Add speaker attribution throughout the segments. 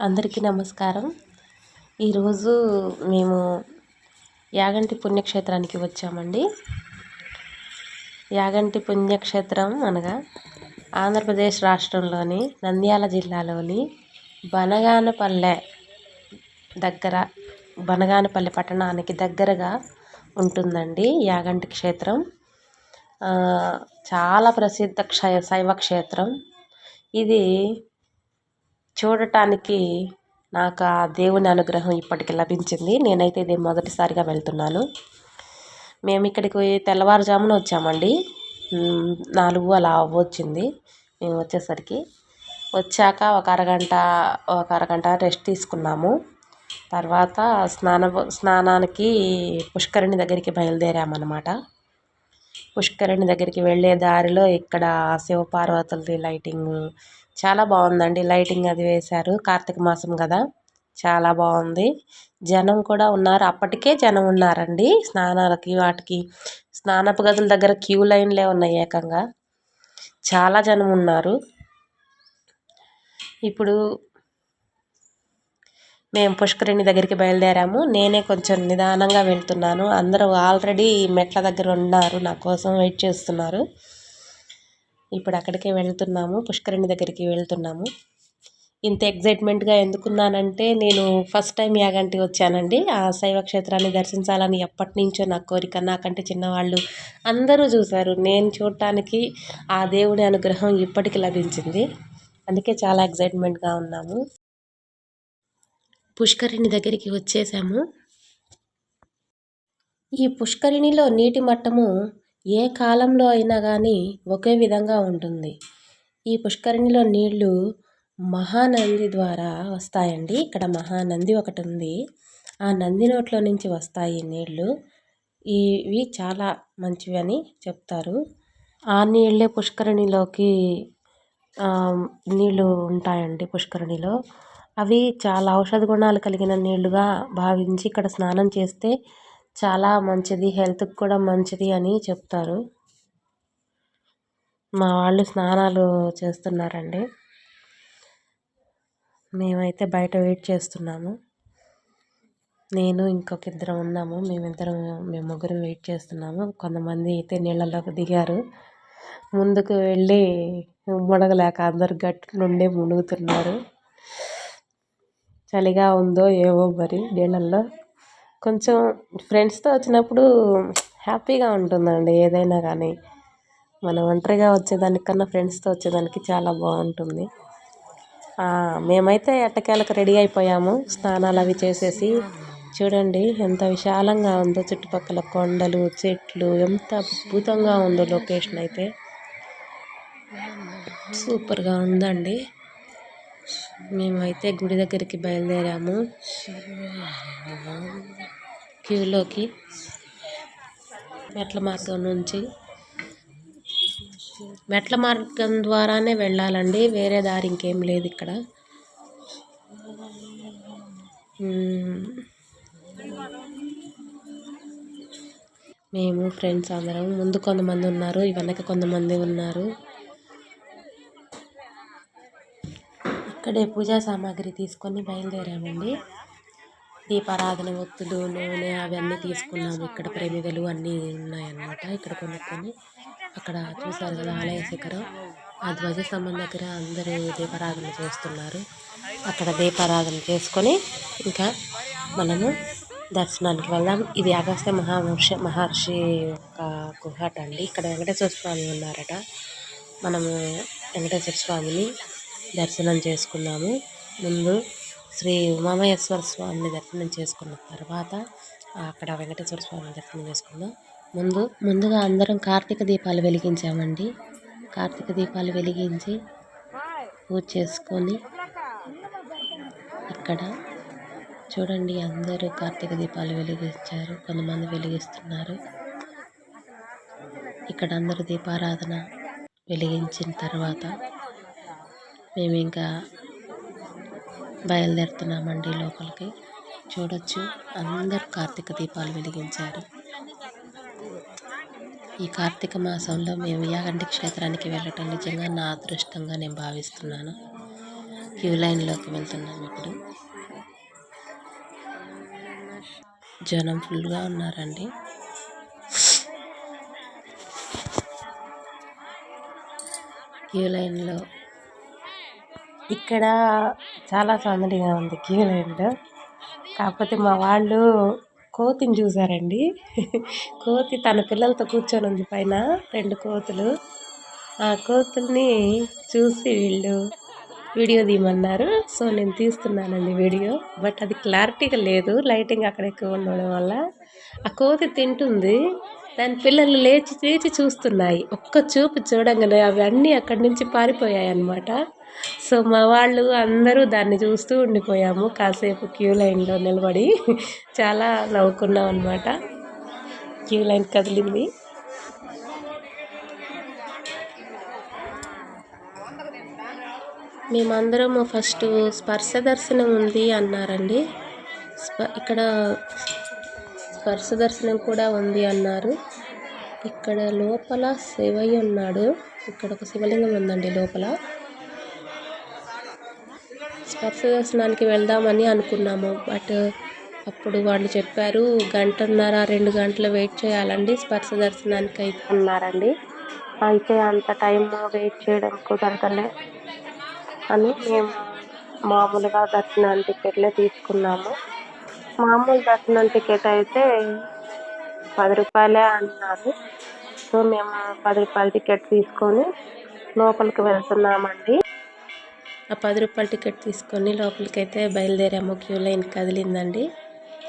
Speaker 1: అందరికీ నమస్కారం. ఈరోజు మేము యాగంటి పుణ్యక్షేత్రానికి వచ్చామండి. యాగంటి పుణ్యక్షేత్రం అనగా ఆంధ్రప్రదేశ్ రాష్ట్రంలోని నంద్యాల జిల్లాలోని బనగానపల్లె దగ్గర బనగానపల్లె పట్టణానికి దగ్గరగా ఉంటుందండి యాగంటి క్షేత్రం. చాలా ప్రసిద్ధ క్ష శైవ క్షేత్రం. ఇది చూడటానికి నాకు ఆ దేవుని అనుగ్రహం ఇప్పటికి లభించింది. నేనైతే ఇది మొదటిసారిగా వెళ్తున్నాను. మేము ఇక్కడికి తెల్లవారుజామున వచ్చామండి. నాలుగు అలా వచ్చింది మేము వచ్చేసరికి వచ్చాక ఒక అరగంట ఒక అరగంట రెస్ట్ తీసుకున్నాము. తర్వాత స్నాన స్నానానికి పుష్కరిణి దగ్గరికి బయలుదేరామన్నమాట. పుష్కరిణి దగ్గరికి వెళ్ళే దారిలో ఇక్కడ శివపార్వతులది లైటింగ్ చాలా బాగుందండి లైటింగ్ అది వేశారు. కార్తీక మాసం కదా. చాలా బాగుంది. జనం కూడా ఉన్నారు. అప్పటికే జనం ఉన్నారండి. స్నానాలకి వాటికి స్నానపు గదుల దగ్గర క్యూ లైన్లే ఉన్నాయి ఏకంగా. చాలా జనం ఉన్నారు. ఇప్పుడు మేము పుష్కరిణి దగ్గరికి బయలుదేరాము. నేనే కొంచెం నిదానంగా వెళ్తున్నాను. అందరూ ఆల్రెడీ మెట్ల దగ్గర ఉన్నారు. నా కోసం వెయిట్ చేస్తున్నారు. ఇప్పుడు అక్కడికే వెళ్తున్నాము పుష్కరిణి దగ్గరికి వెళ్తున్నాము. ఇంత ఎగ్జైట్మెంట్గా ఎందుకున్నానంటే నేను ఫస్ట్ టైం యాగంటి వచ్చానండి. ఆ శైవ క్షేత్రాన్ని దర్శించాలని ఎప్పటి నుంచో నా కోరిక నాకంటే చిన్నవాళ్ళు అందరూ చూశారు. నేను చూడటానికి ఆ దేవుడి అనుగ్రహం ఇప్పటికి లభించింది. అందుకే చాలా ఎగ్జైట్మెంట్గా ఉన్నాము. పుష్కరిణి దగ్గరికి వచ్చేసాము. ఈ పుష్కరిణిలో నీటి మట్టము ఏ కాలంలో అయినా కానీ ఒకే విధంగా ఉంటుంది. ఈ పుష్కరిణిలో నీళ్ళు మహానంది ద్వారా వస్తాయండి. ఇక్కడ మహానంది ఒకటి ఉంది. ఆ నంది నోట్లో నుంచి వస్తాయి నీళ్ళు ఇవి చాలా మంచివి అని చెప్తారు. ఆ నీళ్ళే పుష్కరిణిలోకి నీళ్ళు ఉంటాయండి పుష్కరిణిలో. అవి చాలా ఔషధ గుణాలు కలిగిన నీళ్ళుగా భావించి ఇక్కడ స్నానం చేస్తే చాలా మంచిది హెల్త్కి కూడా మంచిది అని చెప్తారు. మా వాళ్ళు స్నానాలు చేస్తున్నారండి. మేమైతే బయట వెయిట్ చేస్తున్నాము. నేను ఇంకొక ఇద్దరం ఉన్నాము. మేమిద్దరం మేము ముగ్గురం వెయిట్ చేస్తున్నాము. కొంతమంది అయితే నీళ్ళలోకి దిగారు. ముందుకు వెళ్ళి మునగలేక అందరు గట్టు నుండి మునుగుతున్నారు. చలిగా ఉందో ఏవో మరి నీళ్ళల్లో కొంచెం ఫ్రెండ్స్తో వచ్చినప్పుడు హ్యాపీగా ఉంటుందండి ఏదైనా కానీ. మనం ఒంటరిగా వచ్చేదానికన్నా ఫ్రెండ్స్తో వచ్చేదానికి చాలా బాగుంటుంది. మేమైతే ఎట్టకేలకు రెడీ అయిపోయాము. స్నానాలు అవి చేసేసి చూడండి ఎంత విశాలంగా ఉందో చుట్టుపక్కల కొండలు చెట్లు ఎంత అద్భుతంగా ఉందో లొకేషన్ అయితే. సూపర్గా ఉందండి. మేమైతే గుడి దగ్గరికి బయలుదేరాము. క్యూలోకి మెట్ల మార్గం నుంచి. మెట్ల మార్గం ద్వారానే వెళ్ళాలండి. వేరే దారి ఇంకేం లేదు ఇక్కడ. మేము. ఫ్రెండ్స్ అందరం. ముందు కొంతమంది ఉన్నారు. వెనక కొంతమంది ఉన్నారు. ఇక్కడే పూజా సామాగ్రి తీసుకొని బయలుదేరామండి. దీపారాధన ఒత్తులు నూనె అవన్నీ తీసుకున్నాము. ఇక్కడ ప్రమిదలు అన్నీ ఉన్నాయన్నమాట. ఇక్కడ కొనుక్కొని అక్కడ చూసారు కదా ఆలయ శిఖరం. ఆ ధ్వజస్తంభం దగ్గర అందరూ దీపారాధన చేస్తున్నారు. అక్కడ దీపారాధన చేసుకొని ఇంకా మనము దర్శనానికి వెళ్దాం. ఇది అగస్త్య మహామహర్షి మహర్షి యొక్క గుహట అండి. ఇక్కడ వెంకటేశ్వర స్వామి ఉన్నారట. మనము వెంకటేశ్వర స్వామిని దర్శనం చేసుకున్నాము. ముందు శ్రీ ఉమామహేశ్వర స్వామిని దర్శనం చేసుకున్న తర్వాత అక్కడ వెంకటేశ్వర స్వామిని దర్శనం చేసుకుందాం. ముందు ముందుగా అందరం కార్తీక దీపాలు వెలిగించామండి. కార్తీక దీపాలు వెలిగించి పూజ చేసుకొని ఇక్కడ చూడండి అందరూ కార్తీక దీపాలు వెలిగించారు కొంతమంది వెలిగిస్తున్నారు. ఇక్కడ అందరూ దీపారాధన వెలిగించిన తర్వాత మేము ఇంకా బయలుదేరుతున్నామండి లోపలికి. చూడొచ్చు. అందరు కార్తీక దీపాలు వెలిగించారు. ఈ కార్తీక మాసంలో మేము యాగంటి క్షేత్రానికి వెళ్ళటం నిజంగా నా అదృష్టంగా నేను భావిస్తున్నాను. క్యూ లైన్లోకి వెళ్తున్నాం ఇప్పుడు. జనం ఫుల్గా ఉన్నారండి. క్యూ లైన్లో. ఇక్కడ చాలా సందడిగా ఉంది క్యూలైన్లో కాకపోతే మా వాళ్ళు కోతిని చూసారండి. కోతి తన పిల్లలతో కూర్చొని ఉంది పైన రెండు కోతులు. ఆ కోతుల్ని చూసి వీళ్ళు వీడియో తీయమన్నారు. సో నేను తీస్తున్నానండి వీడియో. బట్ అది క్లారిటీగా లేదు. లైటింగ్ అక్కడ ఎక్కువ ఉండడం వల్ల. ఆ కోతి తింటుంది. దాని పిల్లలు లేచి లేచి చూస్తున్నాయి. ఒక్క చూపు చూడంగానే అవి అన్నీ అక్కడి నుంచి పారిపోయాయి అన్నమాట సో మా వాళ్ళు అందరూ దాన్ని చూస్తూ ఉండిపోయాము. కాసేపు క్యూ లైన్లో నిలబడి చాలా నవ్వుకున్నాం అనమాట క్యూ లైన్ కదిలింది. మేమందరము ఫస్ట్ స్పర్శ దర్శనం ఉంది అన్నారండి. స్ప ఇక్కడ స్పర్శ దర్శనం కూడా ఉంది అన్నారు. ఇక్కడ లోపల శివయ్య ఉన్నాడు. ఇక్కడ ఒక శివలింగం ఉందండి లోపల. స్పర్శ దర్శనానికి వెళ్దామని అనుకున్నాము. బట్ అప్పుడు వాళ్ళు చెప్పారు గంటన్నర రెండు గంటలు వెయిట్ చేయాలండి స్పర్శ దర్శనానికి అయితే అన్నారండి. అయితే అంత టైం వెయిట్ చేయడం కుదరదలే అని మేము మామూలుగా దర్శనం టికెట్లే తీసుకున్నాము. మామూలు దర్శనం టికెట్ అయితే పది రూపాయలే అన్నారు. సో మేము పది రూపాయల టికెట్ తీసుకొని లోపలికి వెళ్తున్నామండి. ఆ పది రూపాయల టికెట్ తీసుకొని లోపలికి అయితే బయలుదేరాము. క్యూ లైన్ కదిలిందండి.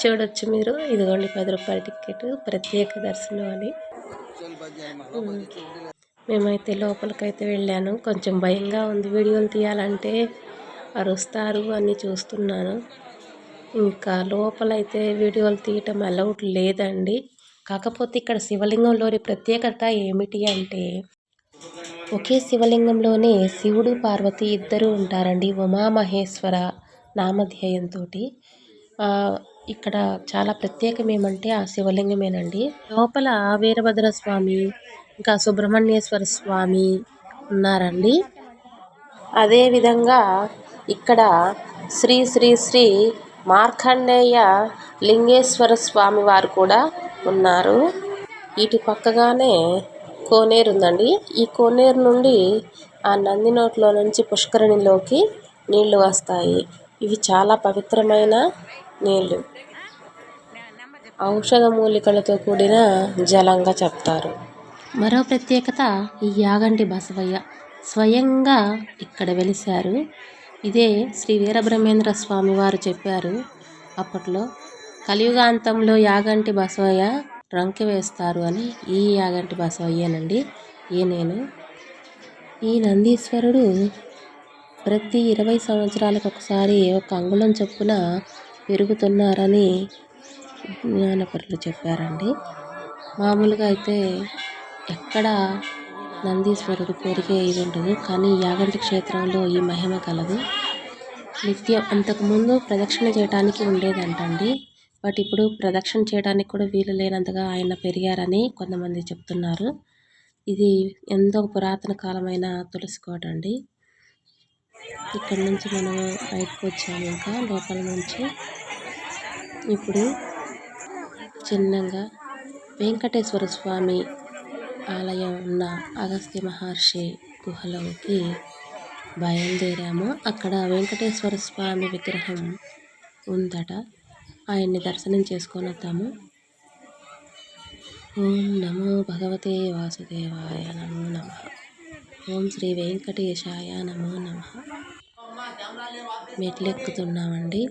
Speaker 1: చూడొచ్చు మీరు. ఇదిగోండి పది రూపాయల టికెట్. ప్రత్యేక దర్శనం అని. మేమైతే లోపలికైతే వెళ్ళాను. కొంచెం భయంగా ఉంది. వీడియోలు తీయాలంటే అరుస్తారు అని చూస్తున్నాను. ఇంకా లోపలైతే వీడియోలు తీయటం అలౌడ్ లేదండి. కాకపోతే ఇక్కడ శివలింగంలోని ప్రత్యేకత ఏమిటి అంటే ఒకే శివలింగంలోనే శివుడు పార్వతి ఇద్దరు ఉంటారండి ఉమామహేశ్వర నామధ్యేయంతో ఇక్కడ చాలా ప్రత్యేకం ఏమంటే ఆ శివలింగమేనండి. లోపల వీరభద్ర స్వామి ఇంకా సుబ్రహ్మణ్యేశ్వర స్వామి ఉన్నారండి. అదేవిధంగా ఇక్కడ శ్రీ శ్రీ శ్రీ మార్కండేయ లింగేశ్వర స్వామి వారు కూడా ఉన్నారు. ఇటు పక్కగానే కోనేరు ఉందండి. ఈ కోనేరు నుండి ఆ నంది నోట్లో నుంచి పుష్కరిణిలోకి నీళ్ళు వస్తాయి. ఇవి చాలా పవిత్రమైన నీళ్ళు. ఔషధ మూలికలతో కూడిన జలంగా చెప్తారు. మరో ప్రత్యేకత ఈ యాగంటి బసవయ్య. స్వయంగా ఇక్కడ వెలిశారు. ఇదే శ్రీ వీరబ్రహ్మేంద్ర స్వామి వారు చెప్పారు అప్పట్లో కలియుగాంతంలో యాగంటి బసవయ్య రంకె వేస్తారు అని ఈ యాగంటి బసవయ్యనండి ఈ నేను? ఈ నందీశ్వరుడు ప్రతి ఇరవై సంవత్సరాలకు ఒకసారి ఒక అంగుళం చొప్పున పెరుగుతున్నారని జ్ఞానపరులు చెప్పారండి. మామూలుగా అయితే ఎక్కడ నందీశ్వరుడు పెరిగే ఇది ఉండదు కానీ యాగంటి క్షేత్రంలో ఈ మహిమ కలదు. నిత్యం అంతకుముందు ప్రదక్షిణ చేయడానికి ఉండేదంటండి. బట్ ఇప్పుడు ప్రదక్షిణ చేయడానికి కూడా వీలు లేనంతగా ఆయన పెరిగారని కొంతమంది చెప్తున్నారు. ఇది ఎంతో పురాతన కాలమైన తులసి కోట అండి. ఇక్కడ నుంచి మనం బయటకు వచ్చాము ఇంకా లోపల నుంచి. ఇప్పుడు చిన్నగా వెంకటేశ్వర స్వామి ఆలయం ఉన్న అగస్త్య మహర్షి గుహలోకి బయలుదేరాము. అక్కడ వెంకటేశ్వర స్వామి విగ్రహం ఉందట. ఆయన్ని దర్శనం చేసుకొని వద్దాము ఓం నమో భగవతే వాసుదేవాయ నమో నమ. ఓం శ్రీ వెంకటేశాయ నమో నమ. మెట్లెక్కుతున్నామండి.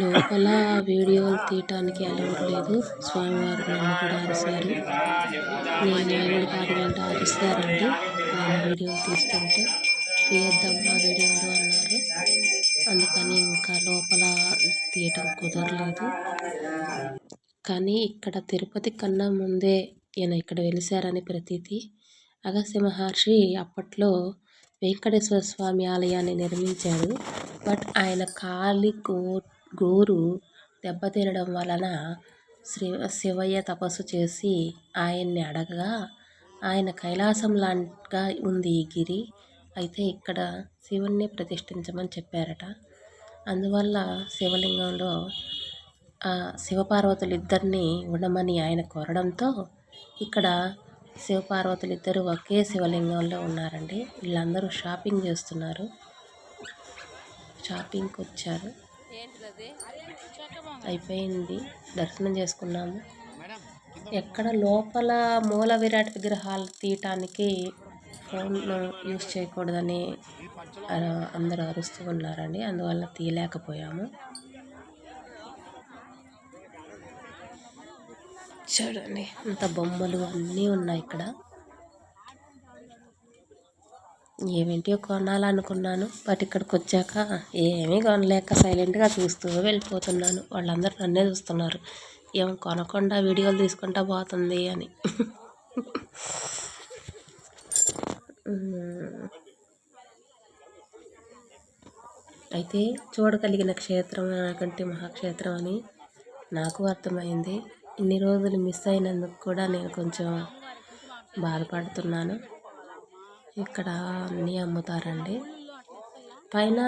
Speaker 1: లోపల వీడియోలు తీయటానికి అలవాటు లేదు. స్వామివారు నన్ను కూడా అరిశారు. నేను ఏడు కాదు వెంట అరిస్తారండి. నేను వీడియోలు తీస్తుంటే. తీయద్దమ్మా వీడియోలు అన్నారు. అందుకని ఇంకా లోపల తీయటం కుదరలేదు. కానీ ఇక్కడ తిరుపతి కన్నా ముందే ఈయన ఇక్కడ వెలిశారని ప్రతీతి. అగస్త్య మహర్షి అప్పట్లో వెంకటేశ్వర స్వామి ఆలయాన్ని నిర్మించాడు. బట్ ఆయన కాలి గో గోరు దెబ్బతినడం వలన శ్రీ శివయ్య తపస్సు చేసి ఆయన్ని అడగగా ఆయన కైలాసం లాగా ఉంది ఈ గిరి. అయితే ఇక్కడ శివుణ్ణి ప్రతిష్ఠించమని చెప్పారట. అందువల్ల శివలింగంలో ఆ శివపార్వతులు ఇద్దరిని ఉండమని ఆయన కోరడంతో ఇక్కడ శివపార్వతులు ఇద్దరు ఒకే శివలింగంలో ఉన్నారండి. వీళ్ళందరూ షాపింగ్ చేస్తున్నారు. షాపింగ్కి వచ్చారు. అయిపోయింది. దర్శనం చేసుకున్నాము. ఎక్కడ లోపల మూల విరాట్ విగ్రహాలు తీయటానికి ఫోన్ను యూస్ చేయకూడదని అందరూ అరుస్తూ ఉన్నారండి. అందువల్ల తీయలేకపోయాము. చూడండి అంత బొమ్మలు అన్నీ ఉన్నాయి ఇక్కడ. ఏమేంటియో కొనాలనుకున్నాను బట్ ఇక్కడికి వచ్చాక ఏమీ కొనలేక సైలెంట్గా చూస్తూ వెళ్ళిపోతున్నాను. వాళ్ళందరూ నన్నే చూస్తున్నారు. ఏం కొనకుండా వీడియోలు తీసుకుంటా పోతుంది అని. అయితే చూడగలిగిన క్షేత్రం కంటే మహాక్షేత్రం అని నాకు అర్థమైంది. ఇన్ని రోజులు మిస్ అయినందుకు కూడా నేను కొంచెం బాధపడుతున్నాను. ఇక్కడ అన్నీ అమ్ముతారండి. పైన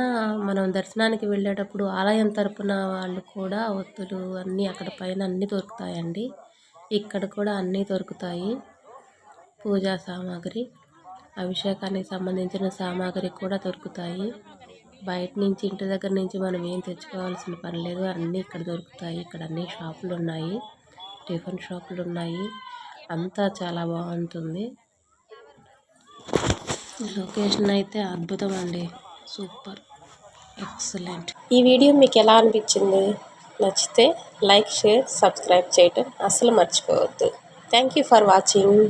Speaker 1: మనం దర్శనానికి వెళ్ళేటప్పుడు ఆలయం తరపున వాళ్ళు కూడా ఒత్తులు అన్నీ అక్కడ పైన అన్నీ దొరుకుతాయండి. ఇక్కడ కూడా అన్నీ దొరుకుతాయి. పూజా సామాగ్రి. అభిషేకానికి సంబంధించిన సామాగ్రి కూడా దొరుకుతాయి. బయట నుంచి ఇంటి దగ్గర నుంచి మనం ఏం తెచ్చుకోవాల్సిన పని లేదు. అన్నీ ఇక్కడ దొరుకుతాయి. ఇక్కడ అన్ని షాపులు ఉన్నాయి. టిఫిన్ షాపులు ఉన్నాయి. అంతా చాలా బాగుంటుంది. లొకేషన్ అయితే అద్భుతం అండి. సూపర్. ఎక్సలెంట్.
Speaker 2: ఈ వీడియో మీకు ఎలా అనిపించింది? నచ్చితే లైక్ షేర్ సబ్స్క్రైబ్ చేయటం అస్సలు మర్చిపోవద్దు. Thank you for watching.